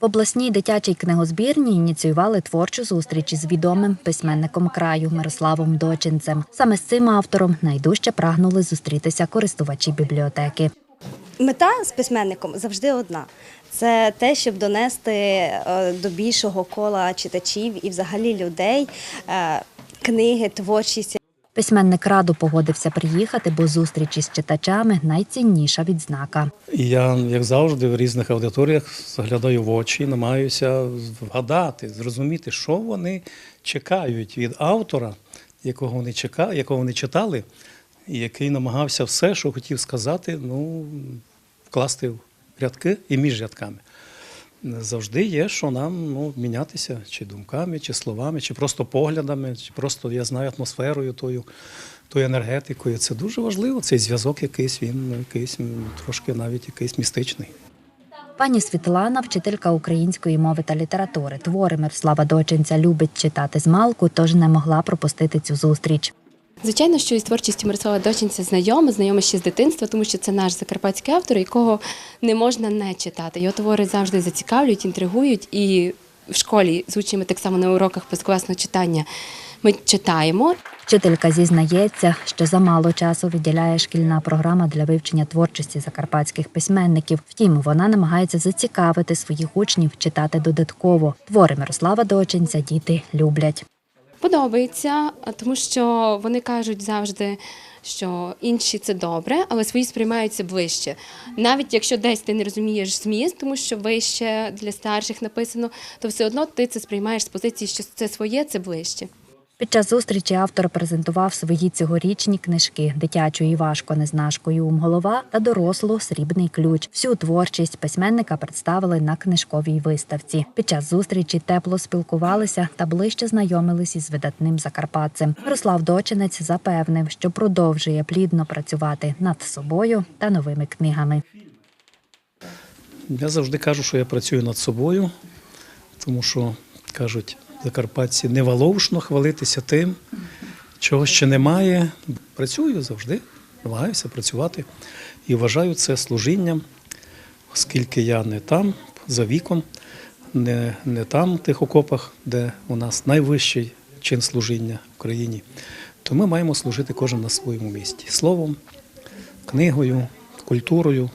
В обласній дитячій книгозбірні ініціювали творчу зустріч із відомим письменником краю Мирославом Дочинцем. Саме з цим автором найдужче прагнули зустрітися користувачі бібліотеки. Мета з письменником завжди одна: це те, щоб донести е, до більшого кола читачів і взагалі людей е, книги, творчість. Письменник раду погодився приїхати, бо зустріч із читачами найцінніша відзнака. Я, як завжди, в різних аудиторіях заглядаю в очі, намагаюся вгадати, зрозуміти, що вони чекають від автора, якого вони чека, якого вони читали, і який намагався все, що хотів сказати, ну, вкласти в рядки і між рядками. Завжди є, що нам ну, мінятися чи думками, чи словами, чи просто поглядами, чи просто я знаю атмосферою тою, тою енергетикою. Це дуже важливо. Цей зв'язок якийсь, він якийсь трошки навіть якийсь містичний. Пані Світлана, вчителька української мови та літератури. Твори Мирослава Дочинця любить читати з малку, тож не могла пропустити цю зустріч. Звичайно, що із творчістю Мирослава Дочинця знайома, знайома ще з дитинства, тому що це наш закарпатський автор, якого не можна не читати. Його твори завжди зацікавлюють, інтригують. І в школі з учнями так само на уроках позакласного читання ми читаємо. Вчителька зізнається, що замало часу виділяє шкільна програма для вивчення творчості закарпатських письменників. Втім, вона намагається зацікавити своїх учнів читати додатково. Твори Мирослава Дочинця діти люблять. Подобається, тому що вони кажуть завжди, що інші це добре, але свої сприймаються ближче. Навіть якщо десь ти не розумієш зміст, тому що вище для старших написано, то все одно ти це сприймаєш з позиції, що це своє, це ближче. Під час зустрічі автор презентував свої цьогорічні книжки дитячу Івашко Незнашкою ум голова та дорослу Срібний ключ. Всю творчість письменника представили на книжковій виставці. Під час зустрічі тепло спілкувалися та ближче знайомились із видатним закарпатцем. Мирослав Дочинець запевнив, що продовжує плідно працювати над собою та новими книгами. Я завжди кажу, що я працюю над собою, тому що кажуть закарпатці неваловшно хвалитися тим, чого ще немає. Працюю завжди, намагаюся працювати і вважаю це служінням, оскільки я не там за віком, не, не там в тих окопах, де у нас найвищий чин служіння в країні. То ми маємо служити кожен на своєму місці словом, книгою, культурою,